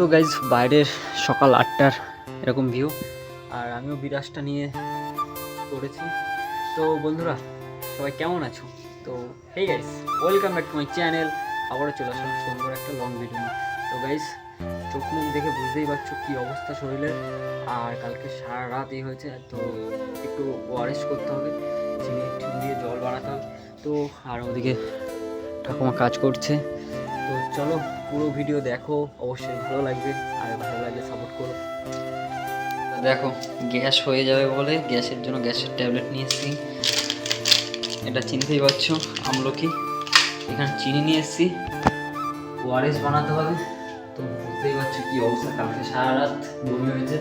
তো গাইজ বাইরের সকাল আটটার এরকম ভিউ আর আমিও বিরাজটা নিয়ে করেছি। তো বন্ধুরা, সবাই কেমন আছো? তো hey guys welcome back to my channel আবারও চলে আসলাম সুন্দর একটা লং ভিডিও তো গাইস চোখ মুখ দেখে বুঝতেই পারছ কী অবস্থা শরীরের। আর কালকে সারা রাত এই হয়েছে, তো একটু ওয়ারেস করতে হবে। চিনি দিয়ে জল বানাতে হবে। তো আর ওদিকে ঠাকুমা কাজ করছে। চলো, পুরো ভিডিও দেখো, অবশ্যই ভালো লাগবে, আর ভালো লাগলে সাপোর্ট করো। দেখো, গ্যাস হয়ে যাবে বলে গ্যাসের জন্য গ্যাসের ট্যাবলেট নিয়ে এসেছি এটা চিনতেই পারছ, আমলকি। এখানে চিনি নিয়ে এসেছি। ওআরএস বানাতে হবে। তো বুঝতেই পারছ কি অবস্থা, কালকে সারা রাত বমি হয়েছে।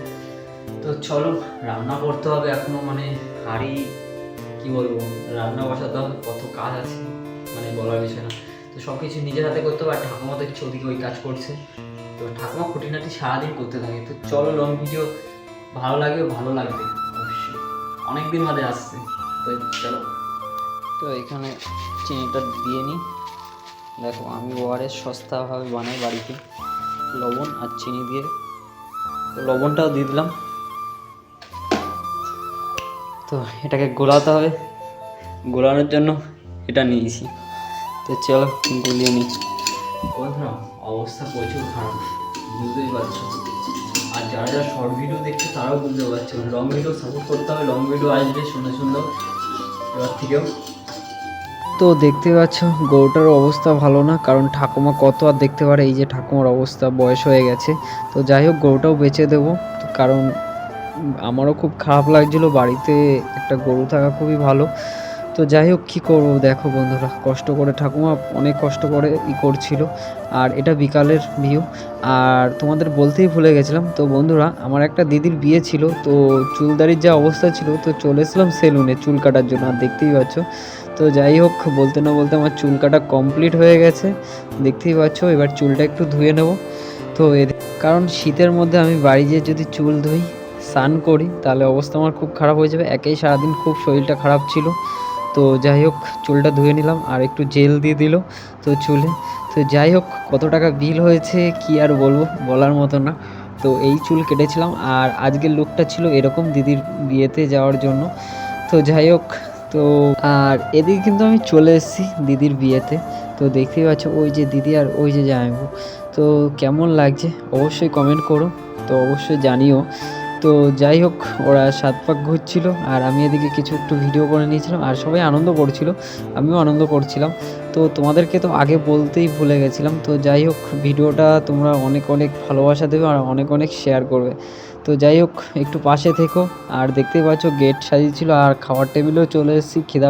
তো চলো, রান্না করতে হবে এখনও মানে হাঁড়ি, কি বলব, রান্না বসাতে হবে, কত কাজ আছে মানে বলার বিষয় না। সব কিছু নিজের হাতে করতে আর ঠাকুমা তো কিছু ওদিকে ওই কাজ করছে। তো ঠাকুমা খুঁটিনাটি সারাদিন করতে থাকে। তো চলো লং ভিডিও ভালো লাগবে ভালো লাগবে, অবশ্যই। অনেক দিন বাদে আসছে। তো চলো। তো এখানে চিনিটা দিয়ে নিই। দেখো, আমি ওয়ারের সস্তাভাবে বানাই বাড়িতে লবণ আর চিনি দিয়ে। তো লবণটাও দিয়ে দিলাম। তো এটাকে গোলাতে হবে। গোলানোর জন্য এটা নিয়েছি। তো চলো গুলিয়ে নিই বন্ধুরা অবস্থা প্রচুর খারাপ। বুঝতেই পারছ। আর যারা যারা শর্ট ভিডিও দেখছে তারাও বুঝতে পারছ। লং ভিডিও সাপোর্ট করতে হবে লং ভিডিও আসবে সুন্দর সুন্দর এবার থেকেও। তো দেখতে পাচ্ছ গরুটার অবস্থা ভালো না কারণ ঠাকুমা কত আর দেখতে পারে এই যে ঠাকুমার অবস্থা বয়স হয়ে গেছে। তো যাই হোক গরুটাও বেচে দেবো। কারণ আমারও খুব খারাপ লাগছিল বাড়িতে একটা গরু থাকা খুবই ভালো। তো যাই হোক, কী করব? দেখো বন্ধুরা, কষ্ট করে ঠাকুমা অনেক কষ্ট করে ই করছিল, আর এটা বিকালের ভিউ। আর তোমাদের বলতেই ভুলে গেছিলাম, তো বন্ধুরা, আমার একটা দিদির বিয়ে ছিল, তো চুলদারির যা অবস্থা ছিল, তো চলে এসলাম সেলুনে চুল কাটার জন্য, আর দেখতেই পাচ্ছ। তো যাই হোক, বলতে না বলতে আমার চুল কাটা কমপ্লিট হয়ে গেছে, দেখতেই পাচ্ছ। এবার চুলটা একটু ধুয়ে নেব। তো কারণ শীতের মধ্যে আমি বাড়ি যেয়ে যদি চুল ধুই, স্নান করি, তাহলে অবস্থা আমার খুব খারাপ হয়ে যাবে। একেই সারাদিন খুব শরীরটা খারাপ ছিল। তো যাই হোক, চুলটা ধুয়ে নিলাম আর একটু জেল দিয়ে দিল তো চুলে। তো যাই হোক, কত টাকা বিল হয়েছে কি আর বলব, বলার মতো না। তো এই চুল কেটেছিলাম আর আজকের লুকটা ছিল এরকম দিদির বিয়েতে যাওয়ার জন্য। তো যাই হোক, তো আর এদিকে কিন্তু আমি চলে এসেছি দিদির বিয়েতে। তো দেখতেই পাচ্ছ ওই যে দিদি আর ওই যে জামাইবু তো কেমন লাগছে অবশ্যই কমেন্ট করো। তো অবশ্যই জানিও। তো যাই হোক, ওরা সাত পাক ঘুরছিল আর আমি এদিকে কিছু একটু ভিডিও করে নিয়েছিলাম আর সবাই আনন্দ করছিল, আমিও আনন্দ করছিলাম। তো তোমাদেরকে তো আগে বলতেই ভুলে গেছিলাম, তো যাই হোক, ভিডিওটা তোমরা অনেক অনেক ভালোবাসা দেবে আর অনেক অনেক শেয়ার করবে। তো যাই হোক, একটু পাশে থেকো আর দেখতেই পাচ্ছ গেট সাজিয়েছিল আর খাওয়ার টেবিলেও চলে এসেছি, খিদা